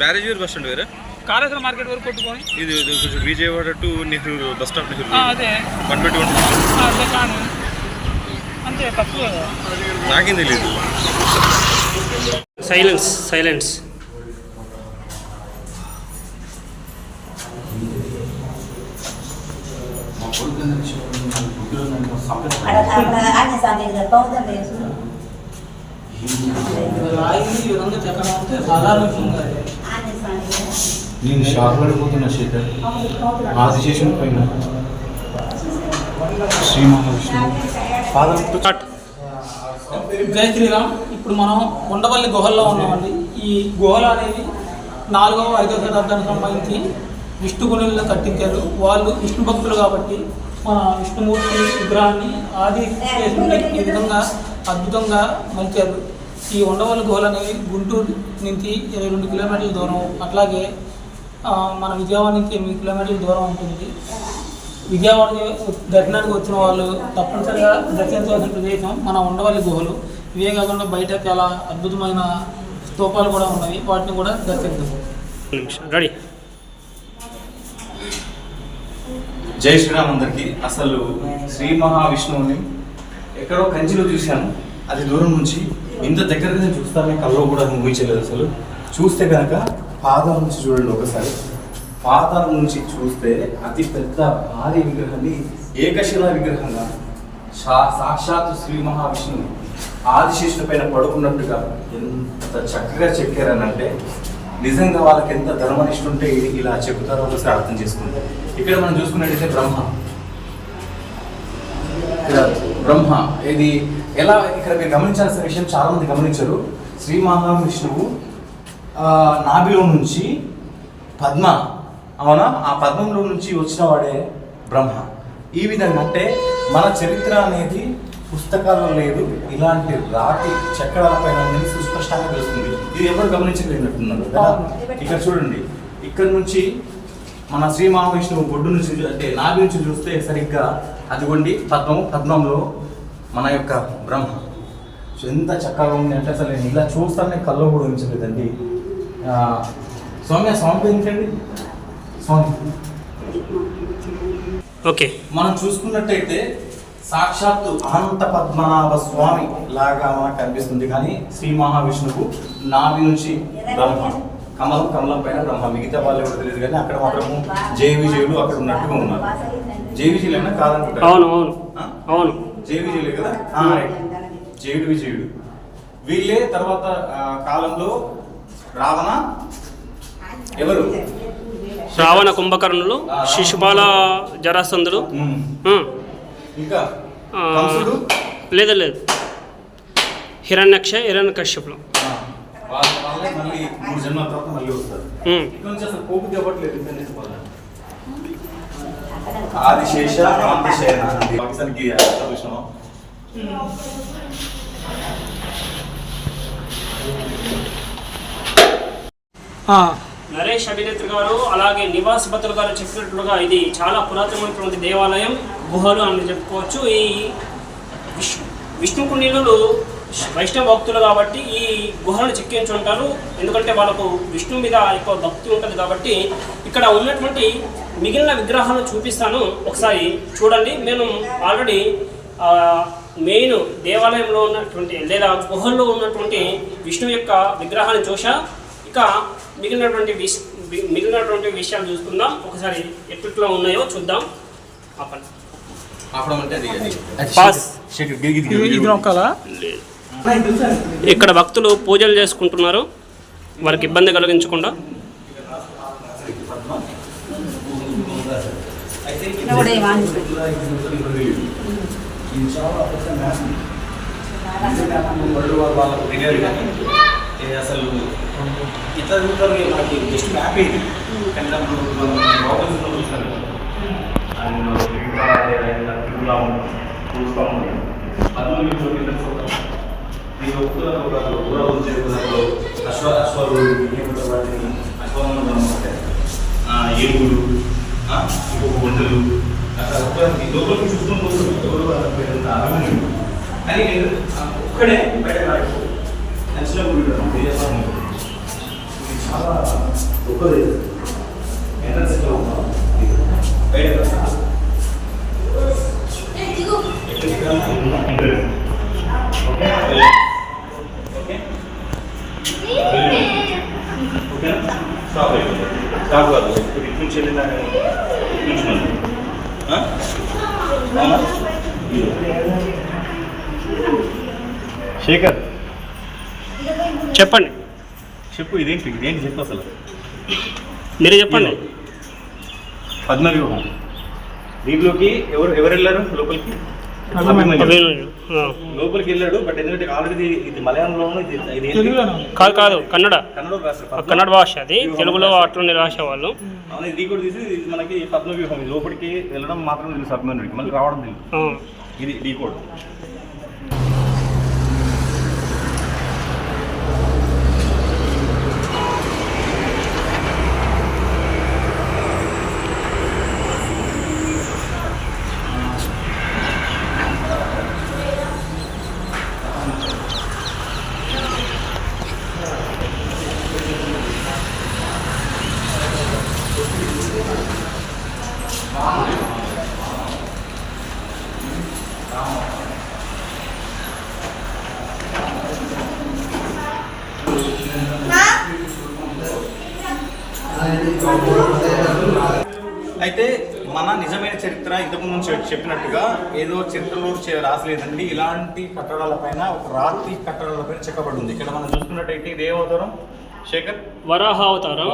Barrage వేరు bus stand వేరే? Kaleshwaram market వరకు కొట్టుకొని. ఇది కొంచెం Vijayawada to Nehru bus stop Nehru అదే. One twenty one. ఆ, అదే కాను. అంతే తక్కువ కదా. నాకేం తెలియదు సైలెన్స్ సైలెన్స్. 아 నేను షాక్ పడిపోతున్నా శేఖర్. ఆదిశేషుని పైన. శ్రీ మహావిష్ణువు పాదం జై శ్రీరామ్. ఇప్పుడు మనం ఉండవల్లి గుహల్లో ఉన్నామండి. ఈ గుహలు అనేది నాలుగవ ఐదవ శతాబ్దానికి సంబంధించి విష్ణుగుణులను కట్టించారు. వాళ్ళు విష్ణు భక్తులు కాబట్టి మన విష్ణుమూర్తి విగ్రహాన్ని ఆది శేషుని ఈ విధంగా అద్భుతంగా మలిచారు. ఈ ఉండవల్లి గుహలు అనేవి గుంటూరు నుంచి ఇరవై రెండు కిలోమీటర్ల దూరం. అట్లాగే మన విజయవాడ నుంచి ఎనిమిది కిలోమీటర్ల దూరం ఉంటుంది. విజయవాడకి దర్శనానికి వచ్చిన వాళ్ళు తప్పనిసరిగా దర్శించవలసిన ప్రదేశం మన ఉండవల్లి గుహలు. ఇవే కాకుండా బయట చాలా అద్భుతమైన స్తూపాలు కూడా ఉన్నాయి. వాటిని కూడా రెడీ. జై శ్రీరామ్ అందరికి. అసలు శ్రీ మహావిష్ణువుని ఎక్కడో కంచిలో చూశాను. అది దూరం నుంచి ఇంత దగ్గరగా చూస్తానే కల్లో కూడా ఊహించలేదు అసలు. చూస్తే కనుక పాదాల నుంచి చూడండి ఒకసారి. పాదాల నుంచి చూస్తే అతి పెద్ద భారీ విగ్రహాన్ని ఏకశిలా విగ్రహంగా సా- సాక్షాత్ శ్రీ మహావిష్ణువు ఆదిశేషుని పైన పడుకున్నట్టుగా ఎంత చక్కగా చెక్కారనంటే నిజంగా వాళ్ళకి ఎంత ధర్మనిష్ట ఉంటే ఇలా చెబుతారో ఒకసారి అర్థం చేసుకుంటే ఇక్కడ మనం చూసుకున్నట్టయితే బ్రహ్మ. ఇక్కడ బ్రహ్మ ఇది ఎలా ఇక్కడ మీరు గమనించాల్సిన విషయం చాలా మంది గమనించరు. శ్రీ మహావిష్ణువు నాభిలో నుంచి పద్మ అవునా? ఆ పద్మంలో నుంచి వచ్చిన వాడే బ్రహ్మ. ఈ విధంగా అంటే మన చరిత్ర అనేది పుస్తకాల్లో లేదు. ఇలాంటి రాతి చక్రాల పైన అనేది సుస్పష్టంగా తెలుస్తుంది. ఇది ఎవరు గమనించలేనట్టున్నారు కదా? ఇక్కడ చూడండి. ఇక్కడ నుంచి మన శ్రీ మహావిష్ణువు బొడ్డు నుంచి అంటే నాభి నుంచి చూస్తే సరిగ్గా అదిగోండి పద్మము పద్మంలో మన యొక్క బ్రహ్మ. సో ఎంత చక్కగా ఉంది అంటే అసలు నేను ఇలా చూస్తానే కళ్ళు కూడా ఉంచలేదండి పేరు ఏంటండి? స్వామి ఓకే. మనం చూసుకున్నట్టయితే సాక్షాత్తు అనంత పద్మనాభ స్వామి లాగా మనకు కనిపిస్తుంది కానీ శ్రీ మహావిష్ణువు నాభి నుంచి బ్రహ్మ. కమలం కమలం పైన బ్రహ్మ. మిగతా వాళ్ళు ఎవరు తెలియదు కానీ అక్కడ మాత్రము జయ విజయులు అక్కడ ఉన్నట్టుగా ఉన్నారు. జయ విజయులు అయినా కాదనుకుంటారు? అవును అవును. విజయులే కదా. జయుడు విజయుడు వీళ్ళే తర్వాత కాలంలో రావణ? ఎవరు? రావణ కుంభకర్ణులు శిశుపాల. ఇంకా కంసుడు? లేదు లేదు. హిరణ్యక్ష హిరణ్య కశ్యపులు నరేష్ అభినేత్రి గారు అలాగే నివాస్ భద్ర గారు చెప్పినట్లుగా ఇది చాలా పురాతనమైనటువంటి దేవాలయం గుహలు అని చెప్పుకోవచ్చు. ఈ విష్ణు విష్ణుకుండీలు వైష్ణవ భక్తులు కాబట్టి ఈ గుహలను చెక్కించి ఉంటారు. ఎందుకంటే వాళ్ళకు విష్ణు మీద ఎక్కువ భక్తి ఉంటుంది కాబట్టి ఇక్కడ ఉన్నటువంటి మిగిలిన విగ్రహాలను చూపిస్తాను. ఒకసారి చూడండి. నేను ఆల్రెడీ మెయిన్ దేవాలయంలో ఉన్నటువంటి లేదా గుహల్లో ఉన్నటువంటి విష్ణు యొక్క విగ్రహాన్ని చూసా ఇక మిగిలినటువంటి విష్ మిగిలినటువంటి విషయాలు చూసుకుందాం. ఒకసారి ఎట్లా ఉన్నాయో చూద్దాం. ఆపండి. ఇక్కడ భక్తులు పూజలు చేసుకుంటున్నారు. వారికి ఇబ్బంది కలిగించకుండా. అసలు ఇట్లా చదువుతారు నాకు జస్ట్ మ్యాప్ ఇది. కానీ దాంట్లో మనం బాగుంది చూస్తారు అండ్ తిరుగులా చూస్తూ ఉంది పద్మూడు మీకు ఊర దాంట్లో అశ్వ అశ్వాలు వాటిని అశ్వాలను ఆ, ఇంకొక అట్లా ఒక్కరికి లోపలికి పోతుంది ఎవరు వాళ్ళ పేరు అభిమన్యుడు కానీ ఒక్కడే బయట రాయకు నచ్చిన గుడి ఇది చాలా గొప్పది ఎట్లా ఉందో. బయట స్టాప్ అయిపోయింది స్టాప్ కాదు ఇప్పుడు ఇటు నుంచి కూర్చున్నాను ఆ? అవునా? శేఖర్. చెప్పండి. చెప్పు ఇదేంటి ఇదేంటి చెప్పు అసలు. మీరు చెప్పండి. పద్మ వ్యూహం దీంట్లోకి ఎవరు ఎవరు వెళ్ళారు లోపలికి. లోపలికి వెళ్ళాడు బట్ ఎందుకంటే ఆల్రెడీ ఇది మలయాళంలోనూ ఇది? కాదు కాదు కన్నడ. కన్నడ భాష అది. తెలుగులో అట్లనే రాసేవాళ్ళు. ఇది కూడా తీసి ఇది మనకి పద్మ వ్యూహం ఇది లోపలికి వెళ్ళడం మాత్రం తెలుసు మళ్ళీ రావడం తెలుసు. ఇది డీ కోడ్ అయితే మన నిజమైన చరిత్ర ఇంతకు ముందు చెప్- చెప్పినట్టుగా ఏదో చరిత్రలో చే- రాసలేదండి. ఇలాంటి కట్టడాలపైన ఒక రాతి కట్టడాలపైన చెక్కబడి ఉంది ఇక్కడ మనం చూసుకున్నట్టయితే ఇది ఏ అవతారం. శేఖర్? వరాహ అవతారం.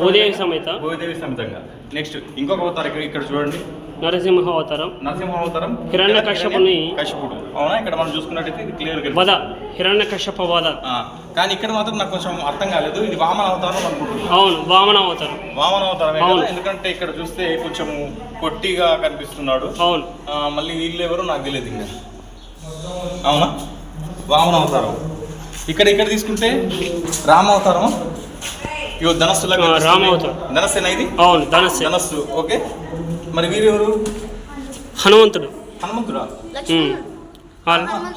భూదేవి సమేత. భూదేవి సమేతంగా. నెక్స్ట్ ఇంకొక అవతారం ఇక్కడ చూడండి. నరసింహ అవతారం నరసింహ అవతారం హిరణ్యకశ్యపుని- కశ్యపుడు అవునా? ఇక్కడ మనం చూసుకున్నట్టయితే ఇది క్లియర్ వద హిరణ్య కశ్యప వద కానీ ఇక్కడ మాత్రం నాకు కొంచెం అర్థం కాలేదు. ఇది వామన అవతారం అనుకుంటున్నాను. అవును వామన అవతారం వామన అవును. ఎందుకంటే ఇక్కడ చూస్తే కొంచెం పొట్టిగా కనిపిస్తున్నాడు. అవును. మళ్ళీ వీళ్ళు ఎవరో నాకు తెలియదు ఇంకా. అవునా? వామన అవతారం ఇక్కడ ఇక్కడ తీసుకుంటే? రామ అవతారం ఇగో ధనస్సులా ఆ, రామ అవతారం. ధనస్సేనా ఇది? అవును ధనస్సు. ధనస్సు ఓకే. మరి వీరు ఎవరు? హనుమంతుడు. హనుమంతుడా?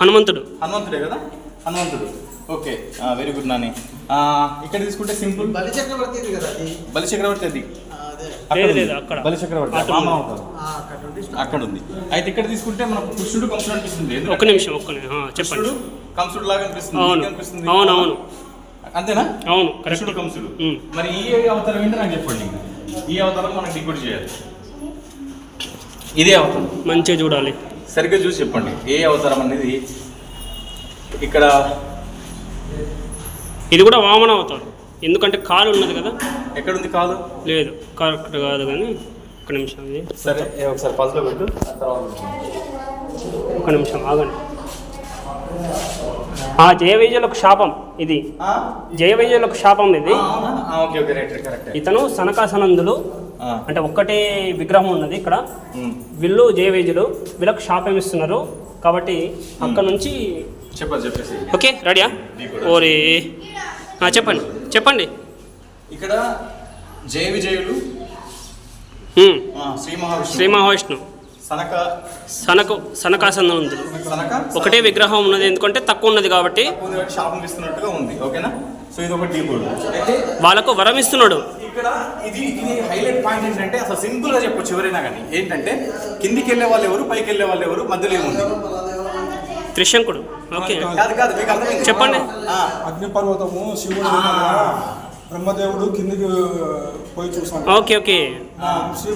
హనుమంతుడు. హనుమంతుడే కదా? హనుమంతుడు. ఓకే. Very good Nani. ఇక్కడ తీసుకుంటే సింపుల్. బలి చక్రవర్తి ఇది కదా అది? బలి చక్రవర్తి అది. అదే. బలి చక్రవర్తి. అక్కడ ఉంది. అవతారం. ఆ, అక్కడ నుండి అక్కడ ఉంది. అయితే ఇక్కడ తీసుకుంటే మనకు కృష్ణుడు కంసుడు అనిపిస్తుంది. ఒక్క నిమిషం ఒక్క చెప్పండి. కంసుడు లాగా అనిపిస్తుంది. అవును. నీకు అనిపిస్తుంది అవును అవును అంతేనా? అవును కృష్ణుడు కరెక్ట్ కంసుడు. మరి ఈ అవతారం ఏంటో నాకు చెప్పండి? ఈ అవతారం మనకు డికోడ్ చేయాలి. ఇదే అవతారం. మంచిగా చూడాలి. సరిగ్గా చూసి చెప్పండి. ఏ అవతారం అనేది ఇక్కడ ఇది కూడా వామన అవతారం. ఎందుకంటే కాలు ఉన్నది కదా? ఎక్కడుంది కాదు లేదు కరెక్ట్ కాదు కానీ ఒక్క నిమిషం సరే ఒకసారి పదిలో పెట్టు ఒక్క నిమిషం ఆగండి. ఆ జయ విజయులకు శాపం ఇది. ఆ? జయ విజయులకు శాపం ఇది ఇతను సనకాసనందులు అంటే ఒక్కటే విగ్రహం ఉన్నది ఇక్కడ. వీళ్ళు జయవేజులు వీళ్ళకు శాపం ఇస్తున్నారు. కాబట్టి అక్కడ నుంచి చెప్పాలి చెప్పేసి. ఓకే రెడీయా? ఓరే. చెప్పండి చెప్పండి. ఇక్కడ జయ విజయులు శ్రీ మహావిష్ణువు. శ్రీ మహావిష్ణు సనక సనకు సనకాసనందులు సనక ఒకటే విగ్రహం ఉన్నది ఎందుకంటే తక్కువ ఉన్నది కాబట్టి. ఉంది కాబట్టి శాపం ఇస్తున్నట్టుగా ఉంది ఓకేనా? సో ఇది ఒక డీ కోడ్. అయితే వాళ్ళకు వరం ఇస్తున్నాడు. ఇక్కడ ఇది ఇది హైలైట్ పాయింట్ ఏంటంటే అసలు సింపుల్గా చెప్పొచ్చు ఎవరైనా కానీ. ఏంటంటే కిందికి వెళ్ళే వాళ్ళు ఎవరు పైకి వెళ్ళే వాళ్ళు ఎవరు మధ్యలో ఏముంది? త్రిశంకుడు. ఓకే. కాదు కాదు మీకు అర్థమైంది. చెప్పండి. అగ్నిపర్వతము శివుడు బ్రహ్మదేవుడు కిందికి పోయి చూసాను ఓకే ఓకే.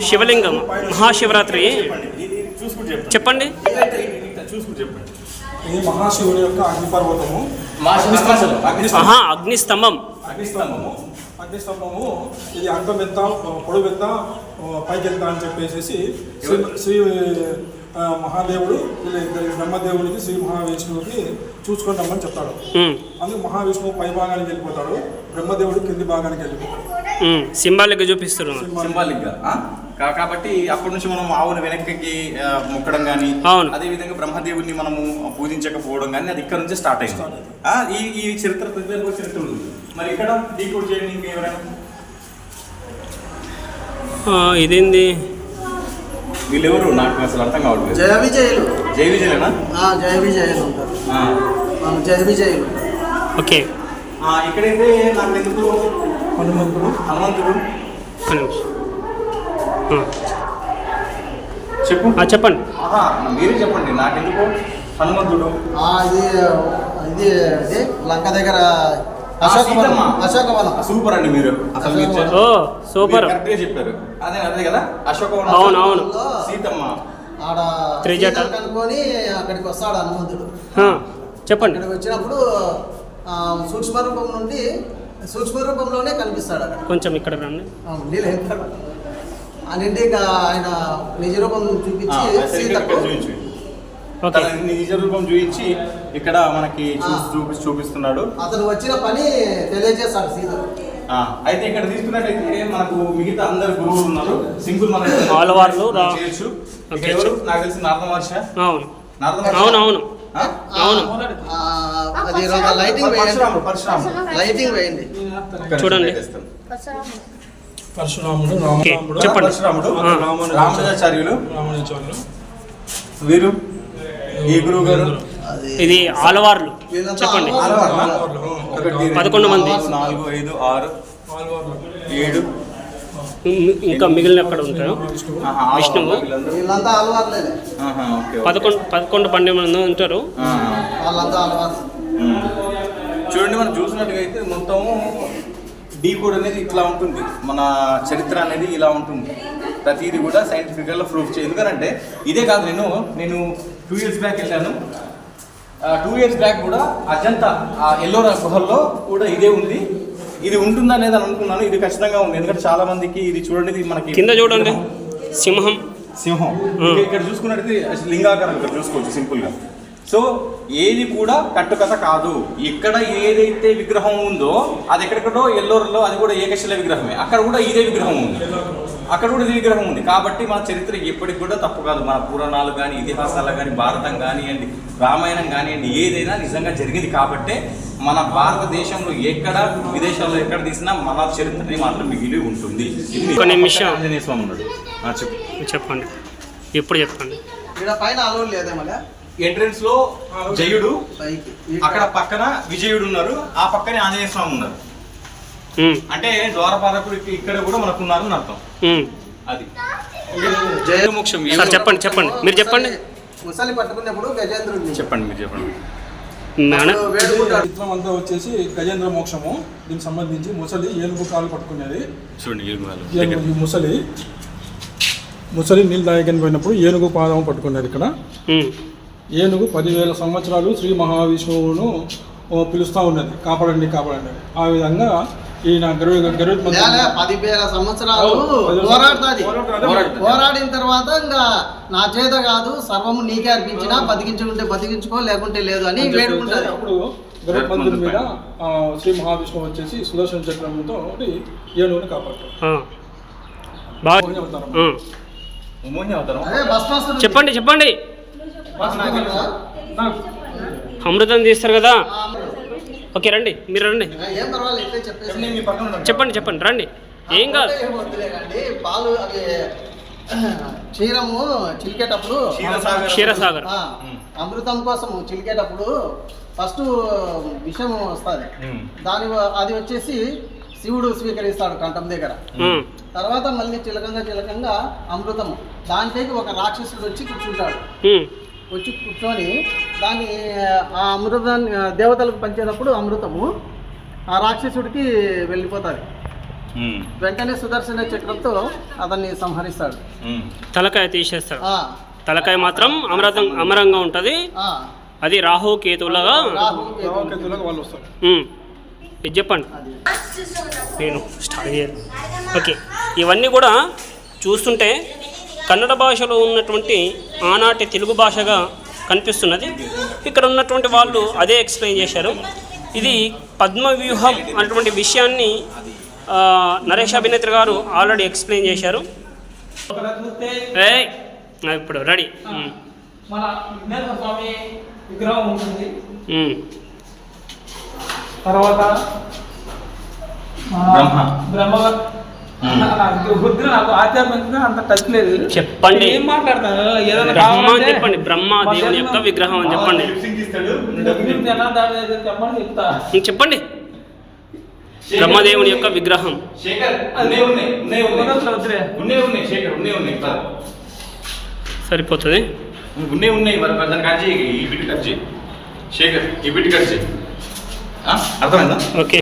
శివలింగం. మహాశివరాత్రి చెప్పండి. ఇది మహాశివుని యొక్క అగ్నిపర్వతము. మా అగ్నిస్తంభం. అగ్నిస్తంభము. అగ్నిస్తంభము ఇది అంతం ఎంత పొడవు ఎంత పైకి ఎంత అని చెప్పేసి శ్రీ మహాదేవుడు వీళ్ళ ఇద్దరి బ్రహ్మదేవుడికి శ్రీ మహావిష్ణువుకి చూసుకొని రమ్మని చెప్తాడు. హ్మ్. అందుకు మహావిష్ణువు పై భాగానికి వెళ్ళిపోతాడు. బ్రహ్మదేవుడు కింది భాగానికి వెళ్ళిపోతాడు. హ్మ్. సింబాలిక్ చూపిస్తున్నారు సింబాలిక్. గా కాబట్టి అప్పటి నుంచి మనం ఆవును వెనక్కి మొక్కడం కానీ అవును. అదే విధంగా బ్రహ్మదేవుని మనము పూజించకపోవడం కానీ అది ఇక్కడ నుంచి స్టార్ట్ అయింది. ఆ, ఈ ఈ చరిత్ర చరిత్ర ఉంది. మరి ఇక్కడ డీకోడ్ చేయండి ఇంకా ఎవరైనా ఆ, ఇదేంది? వీళ్ళెవరు? నాకు అసలు అర్థం కావట్లేదు. జయ విజయులు జై విజయనా? ఆ, జయ విజయులు ఉంటారు. ఆ, జయ విజయులు ఓకే. ఆ, ఇక్కడైతే నాకు ఎందుకు హనుమంతుడు? హనుమంతుడు. చెప్పు. ఆ, చెప్పండి. మీరే చెప్పండి. నాకెందుకు హనుమంతుడు? ఆ, ఇది ఇది ఇది లంక దగ్గర సూపర్ అండి మీరు. అసలు ఓ సూపర్. కరెక్ట్గా చెప్పారు. అదే అదే కదా? అశోకవనం అవును, అవును. సీతమ్మ. ఆడ త్రిజట. కనుక్కొని అక్కడికి వస్తాడు హనుమంతుడు. చెప్పండి. అక్కడికి వచ్చినప్పుడు సూక్ష్మ రూపం నుండి సూక్ష్మ రూపంలోనే కనిపిస్తాడు అక్కడ. కొంచెం ఇక్కడ రండి. ఆ, నీళ్ళు ఆయన నిజ రూపం చూపించి సీతకు ఇక్కడ చూపించు. ఓకే తన నిజ రూపం చూపించి ఇక్కడ మనకి. చూపి చూపిస్తున్నాడు. అతను వచ్చిన పని తెలియజేస్తాడు ఆ, అయితే ఇక్కడ తీసుకున్నట్టయితే మనకు మిగతా అందరు గురువులు ఉన్నారు. సింపుల్ మనం ఆలవార్లు రా- చేయొచ్చు? నాకు తెలిసి నారద మహర్షి అవును. అవును అవును? అవును. ఆ, అది లైటింగ్ వేయండి. పరశురాముడు పరశురాముడు. లైటింగ్ వేయండి. ఇక్కడ చూడండి. పరశురాముడు రామరాముడు చెప్పండి. పరశురాముడు. రామానుజాచార్యులు రామానుజాచార్యులు వీరు? ఈ గురువు గారు? ఇది ఆలవార్లు. చెప్పండి. పదకొండు మంది. నాలుగు ఐదు ఆరు. ఏడు ఇంకా మిగిలిన ఎక్కడ ఉంటారు విష్ణువు. పదకొండు పదకొండు పన్నెండు మంది ఉంటారు. చూడండి మనం చూసినట్టుగా అయితే మొత్తం డీ కోడ్ అనేది ఇట్లా ఉంటుంది. మన చరిత్ర అనేది ఇలా ఉంటుంది. ప్రతిదీ కూడా సైంటిఫికల్గా ప్రూఫ్ చేయదు ఎందుకంటే ఇదే కాదు నేను నేను టూ ఇయర్స్ బ్యాక్ వెళ్ళాను. టూ ఇయర్స్ బ్యాక్ కూడా అజంతా ఆ ఎల్లోరా గుహల్లో కూడా ఇదే ఉంది. ఇది ఉంటుందా అనేది అని అనుకున్నాను. ఇది ఖచ్చితంగా ఉంది. ఎందుకంటే చాలా మందికి ఇది చూడండి ఇది మనకి కింద చూడండి. సింహం. సింహం. ఇంకా ఇక్కడ చూసుకున్నట్టయితే లింగాకారం ఇక్కడ చూసుకోవచ్చు సింపుల్గా. సో ఏది కూడా కట్టుకథ కాదు. ఇక్కడ ఏదైతే విగ్రహం ఉందో అది ఎక్కడెక్కడో ఎల్లోర్లో అది కూడా ఏకశిల విగ్రహమే. అక్కడ కూడా ఇదే విగ్రహం ఉంది. అక్కడ కూడా విగ్రహం ఉంది. కాబట్టి మన చరిత్ర ఎప్పటికి కూడా తప్పు కాదు. మన పురాణాలు కానీ ఇతిహాసాలు కానీ భారతం కానివ్వండి రామాయణం కానివ్వండి ఏదైనా నిజంగా జరిగింది కాబట్టే మన భారతదేశంలో ఎక్కడ విదేశాల్లో ఎక్కడ తీసినా మన చరిత్రని మాత్రం మిగిలి ఉంటుంది. ఇది ఒక నిమిషం. ఆంజనేయ స్వామి ఉన్నాడు. చెప్పండి. ఎప్పుడు చెప్పండి? ఇక్కడ పైన అలవాటు లేదే మళ్ళీ? ఎంట్రన్స్లో జయుడు అక్కడ పక్కన విజయుడు ఉన్నారు. ఆ పక్కనే ఆంజనేయ స్వామి ఉన్నారు. అంటే ద్వారపాలకుడు ఇక్క- ఇక్కడ కూడా మనకు ఉన్నారు అని అర్థం. అది. జయ మోక్షం సార్ చెప్పండి చెప్పండి. మీరు చెప్పండి. ముసలి పట్టుకున్నప్పుడు గజేంద్రుడిని. చెప్పండి మీరు చెప్పండి. చిత్రం అంతా వచ్చేసి గజేంద్ర మోక్షము. దీనికి సంబంధించి ముసలి ఏనుగు కాలు పట్టుకునేది. చూడండి ముసలి. ముసలి నీళ్ళు దాయకని పోయినప్పుడు ఏనుగు పాదం పట్టుకునేది ఇక్కడ. ఏనుగు పదివేల సంవత్సరాలు శ్రీ మహావిష్ణువును ఓ, పిలుస్తూ ఉన్నది. కాపాడండి కాపాడండి. ఆ విధంగా ఈయన గరుడు నేల పదివేల సంవత్సరాలు. పోరాడుతుంది. పోరాడుతుంది. పోరాడిన తర్వాత ఇంకా నా చేత కాదు సర్వము నీకే అర్పించిన బతికించుకుంటే బతికించుకో లేకుంటే లేదు అని వేడుకుంటుంది అప్పుడు గరుడ మీద శ్రీ మహావిష్ణువు వచ్చేసి సుదర్శన చక్రంతో ఏనుగుని భస్మాసురుడు. చెప్పండి చెప్పండి. అమృతం తీస్తారు కదా. ఆ, ఓకే రండి. మీరు రండి. చెప్పండి చెప్పండి రండి. ఏం కాదు. పాలు క్షీరము చిలికేటప్పుడు క్షీరసాగర్. క్షీరసాగర్. ఆ, అమృతం కోసం చిలికేటప్పుడు ఫస్ట్ విషం వస్తుంది. దాని అది వచ్చేసి శివుడు స్వీకరిస్తాడు కంఠం దగ్గర. తర్వాత మళ్ళీ చిలకంగా చిలకంగా అమృతము. దాంట్లోకి ఒక రాక్షసుడు వచ్చి కూర్చుంటాడు. వచ్చి కూర్చొని దాన్ని ఆ అమృతాన్ని దేవతలకు పంచేటప్పుడు అమృతము ఆ రాక్షసుడికి వెళ్ళిపోతుంది. వెంటనే సుదర్శన చక్రంతో అతన్ని సంహరిస్తాడు. తలకాయ తీసేస్తారు ఆ, తలకాయ మాత్రం అమృతం అమరంగా ఉంటుంది. ఆ, అది రాహు కేతువులాగా వాళ్ళు వస్తారు. ఇది చెప్పండి. నేను స్టార్ట్ చేయాలి. ఓకే. ఇవన్నీ కూడా చూస్తుంటే కన్నడ భాషలో ఉన్నటువంటి ఆనాటి తెలుగు భాషగా కనిపిస్తున్నది. ఇక్కడ ఉన్నటువంటి వాళ్ళు అదే ఎక్స్ప్లెయిన్ చేశారు. ఇది పద్మవ్యూహం అన్నటువంటి విషయాన్ని ఆ, నరేష్ అభినేత్రి గారు ఆల్రెడీ ఎక్స్ప్లెయిన్ చేశారు. ఇప్పుడు రెడీ. ఉమ్, మన విఘ్నేశ్వర స్వామి విగ్రహం ఉంటుంది. ఉమ్, తర్వాత మన బ్రహ్మ. బ్రహ్మ నాకు బుద్ధి నాకు ఆధ్యాత్మికంగా అంత టచ్ లేదు. చెప్పండి. ఏం మాట్లాడతాను ఏదైనా బ్రహ్మ అని కావాలంటే చెప్పండి. బ్రహ్మ దేవుని యొక్క విగ్రహం అని చెప్పండి. చెప్పండి బ్రహ్మదేవుని యొక్క విగ్రహం. సరిపోతుంది. ఉన్నాయి ఉన్నాయి మరి దాన్ని కట్ చేయి ఈ బిట్ కట్ చేయి. శేఖర్ ఈ బిట్ కట్ చేయి. ఆ? అర్థమైందా? ఓకే.